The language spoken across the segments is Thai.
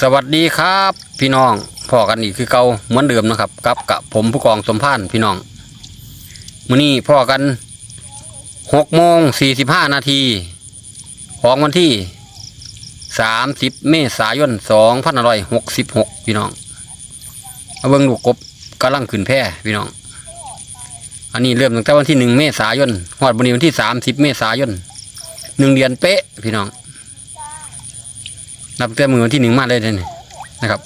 สวัสดีครับ พี่น้องพอกันอีกคือเก่าเหมือนเดิมนะครับกับกับผมผู้กองสมพานพี่น้องมื้อนี้พ่อกันหกโมงสี่สิบห้านาทีของวันที่สามสิบเมษายนสองพันร้อยหกสิบหกพี่น้องเอาเบิ้งลูกกบกำลังขึ้นแพร่พี่น้อง อันนี้เริ่มตั้งแต่วันที่หนึ่งเมษายนหอดวันนี้วันที่สามสิบเมษายนหนึ่งเดือนเป๊ะพี่น้อง นับแต่มือวันที่หนึ่งมาเลยเนี่นะครับ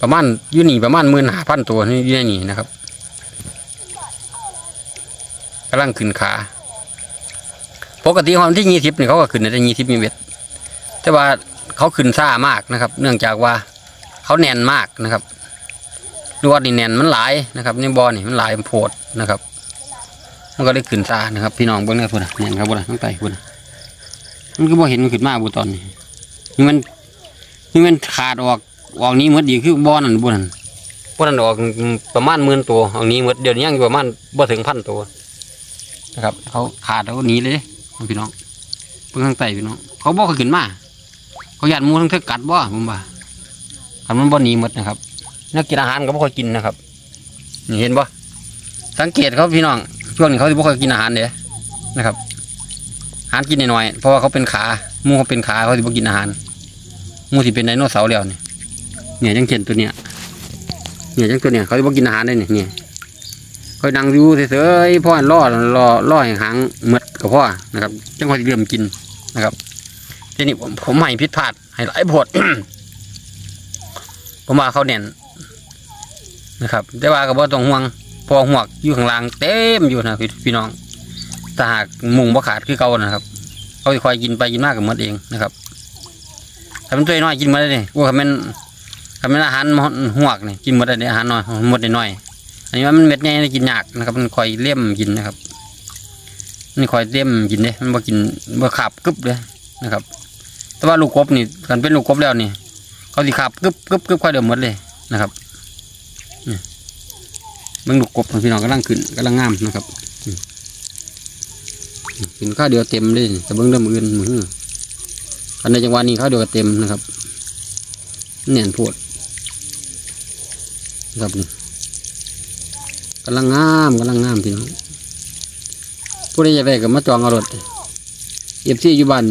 ประมาณยูนี่ประมาณหมื่นหาพันตัวนี่ยู่นี่นะครับกำลังขึ้นขาปกติวันที่ยี่สิบนี่เขาก็ขึ้นในยี่สิบมีเบ็ดแต่ว่าเขาขึ้นซ่ามากนะครับ เนื่องจากว่าเขาแน่นมากนะครับรวดนี่แน่นมันหลายนะครับนบ่บอลนี่มันหลายมันโพดนะครับ มันก็ได้ขึ้นซ่านะครับ พี่น้องเบิ้งได้พุ่นนะแน่นครับพุ่นนะตั้งแต่พุ่นนะ มันก็บ่เห็นมันขึ้นมาบุตอนนี้นี่มันนี่มันขาดออกออกนี้หมดดีคือบ่อนั่นบ่นั่นบ่นั่นออกประมาณหมื่นตัวออกนี้หมดเดี๋ยวนี้ยังอยู่ประมาณบ่ถึงพันตัวนะครับเขาขาดแล้วก็หนีเลยพี่น้องเพิ่งข้างใต้พี่น้อง เขาบ่เขาขึ้นมาเขาหยาดหมูทั้งเทอกัดบ่ผมว่าคันมันบ่หนีหมดนะครับนักกินอาหารก็บ่ค่อยกินนะครับนี่เห็นบ่สังเกตเขาพี่น้องช่วงนี้เขาสิบ่ค่อยกินอาหารเด้นะครับอา หารกินหน่อยๆเพราะว่าเขาเป็นขามูเขาเป็นขาเขาสิบกินอาหารมูสิเป็นไดโนเสาร์แล้วเนี่ยเนี่ยจังเช่นตัวเนี้ยเนี่ยจังตัวเนี้ยเขาสิบกินอาหารได้เนี่ยเนี่ยเขานั่งอยู่เฉยๆพ่อล่อล่อล่อให้หางหมดกับพ่อนะครับจังเขาสิเริ่มกินนะครับทีนี้ผมผมให้ผิดพลาดให้หลายโพดผมว่าเขาเน่นนะครับ แต่ว่าก็บ่ต้องห่วงพอหวกอยู่ข้างล่างเต็มอยู่นะพี่น้อง ถ้าหากมุงบ่ขาดคือเก่านะครับเขาสิคอยกินไปกินมากกับมดเองนะครับถ้ามันตัวน้อยกินมดได้เลยว่าคันแมันคันแมันอาหารหวกนี่กินมดได้เลยอาหารน้อยหมดได้น้อยอันนี้ว่ามันเม็ดใหญ่กินยากนะครับ มันคอยเลี่ยมกินนะครับมันคอยเลี่ยมกินเด้มันบ่กินบ่ขับกึบเลยนะครับ แต่ว่าลูกกบนี่กันเป็นลูกกบแล้วนี่เขาสิขับกึบกึบกึบค่อยเดิมหมดเลยนะครับเบิ่งลูกกบพี่น้องกำลังขึ้นกำลังงามนะครับ กินข้าวเดียวเต็มเลยแต่เบิ้งเริ่มอื่นมือคันในจังหวะนี้ข้าวเดียวเต็มนะครับเนียนโพดครับนี่กำลังงามกำลังงามพี่น้องผู้ใดอยากได้ก็มาจองเอารถเอฟซีอยู่บ้าน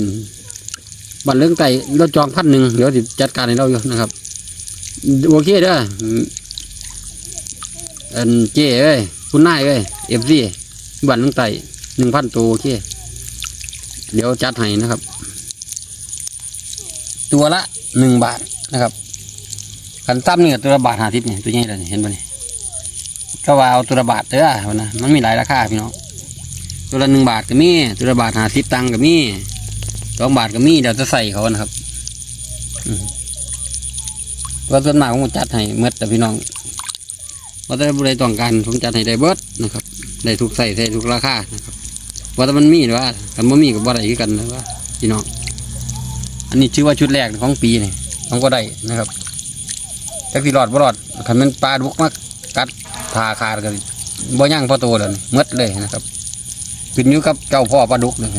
บ้านเรื่องไต่รถจองพันหนึ่งเดี๋ยวสิจัดการให้เราอยู่นะครับโอเคเด้ออันเจ้เอ้ยคุณนายเอ้ยเอฟซีบ้านเรื่องไต่ หนึ่งพันตัวโอเค เดี๋ยวจัดให้นะครับ ตัวละหนึ่งบาทนะครับขันตั้มนี่ก็ตัวละบาทหาสิบเนี่ยตัวใหญ่เลยเห็นป่ะนี่ก็ว่าเอาตัวละบาทเด้อวะนะมันมีหลายราคาพี่น้องตัวละหนึ่งบาทก็มีตัวละบาทหาสิบตังก็มีสองบาทก็มีเดี๋ยวจะใส่เขานะครับอืมตัวต้นมากผมจัดให้เมื่อแต่พี่น้องว่าแต่บุรีต้องการผมจัดให้ได้เบิดนะครับได้ทุกใส่ได้ทุกราคานะครับ ว่าแต่มันมีหรือว่ากันบ่มีกับว่าอะไรกันนะว่าพี่น้องอันนี้ชื่อว่าชุดแรกของปีนี่ผมก็ได้นะครับแต่ที่รอดบ่รอดคันมันปลาดุกมากัดผ่าขาดกันบ่ย่างพอโตเลยหมดเลยนะครับขึ้นอยู่กับเจ้าพ่อปลาดุกเลย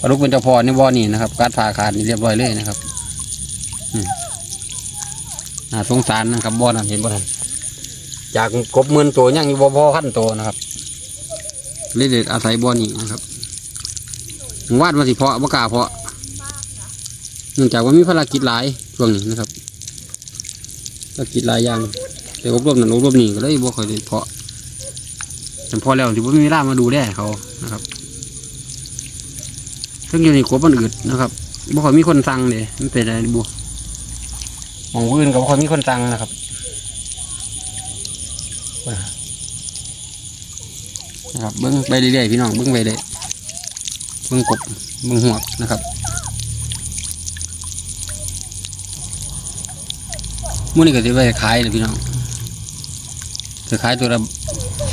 ปลาดุกเป็นเจ้าพ่อนี่บ่อนี่นะครับกัดผ่าขาดนี่เรียบร้อยเลยนะครับอ่าสงสารนะครับบ่อนั้นเห็นบ่ท่านจากกบหมื่นตัวยังอยู่บ่พอพันตัวนะครับ เลยเด็ดอาศัยบ่อนี้นะครับวาดมาสิเพาะบ่กาเพาะเนื่องจากว่ามีภารกิจหลายช่วงนี้นะครับภารกิจหลายอย่างแต่อบรมนั่นอบรมนี่ก็เลยบ่ค่อยได้เพาะแต่พอแล้วที่บ่มีเวลามาดูแลเขานะครับซึ่งอยู่ในกบมันอืดนะครับบ่ค่อยมีคนสั่งเลยมันเป็นอะไรบุหมองอื่นก็บ่ค่อยมีคนสั่งนะครับ นะครับเบิ้งไปเรื่อยๆพี่น้องเบิ้งไปเลยเบิ้งกบเบิ้งหัวกนะครับมื้อนี้ก็จะไปขายเลยพี่น้องจะขายตัวละ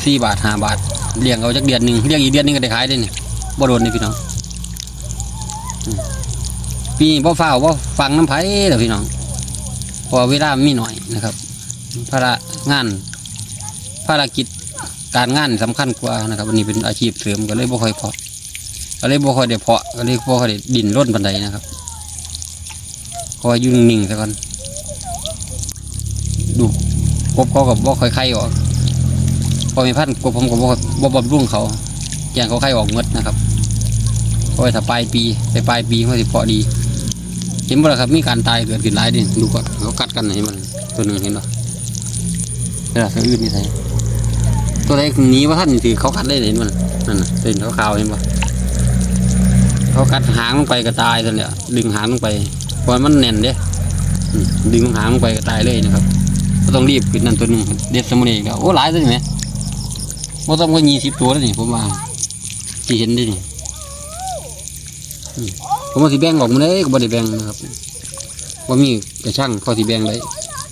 สี่บาทห้าบาทเลี้ยงเอาจักเดือนหนึ่งเลี้ยงอีกเดือนหนึงก็ได้ขายได้เนี่ยบ่โดนนี่พี่น้องปีบ่ฟ้าวบ่ฟังน้ำไผ่เด้อพี่น้องพอเวลามีหน่อยนะครับภาระงานภารกิจ การงานสำคัญกว่านะครับวันนี้เป็นอาชีพเสริมก็เลยบ่ค่อยเพาะก็เลยบ่ค่อยได้เพาะก็เลยบ่ค่อยดินร่นปันใดนะครับคอยยู่นิ่งซะก่อนดูกบเขากับบ่ค่อยไข่ออกพอมีพันกบผมกับบ่บ่บำรุงเขาแกงเขาไข่ออกหมดนะครับเพราะว่าถ้าปลายปีไปปลายปีเขาสิเพาะดีเห็นบ่ล่ะครับมีการตายเกิดขึ้นหลายดิดูก่อนเขากัดกันเห็นมันตัวหนึ่งเห็นบ่เวลาตัวอื่นนี่ใส่ ตัวใดหนีว่าท่านนี่ถือเขากัดเลยเห็นมันนั่นน่ะเป็นเขาขาวๆเห็นบ่เขากัดหางลงไปก็ตายตัวเนี่ยดึงหางลงไปเพราะมันแน่นเด้ดึงหางลงไปก็ตายเลยนะครับก็ต้องรีบขึ้นนั่นตัวนึงเด็ดสมุนอีกแล้วโอ้หลายตัวนี่ไหมบ่ต้องก็ยี่สิบตัวแล้วนี่ผมว่าที่เห็นได้นี่ผมว่าสิแบงออกมาเลยก็บ่ได้แบงนะครับว่ามีกระช่างพอสิแบงได้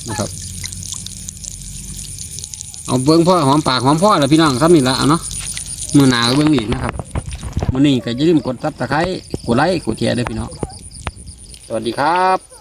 นะครับ เอาเบิ้งพ่อหอมปากหอมพ่อแล้วพี่น้องครับนี่ละเอาเนาะมือหนาเบิ้งอีกนะครับมือนี้ก็อย่าลืมกดซับสไครต์กดไลค์กดแชร์ด้วยพี่น้องสวัสดีครับ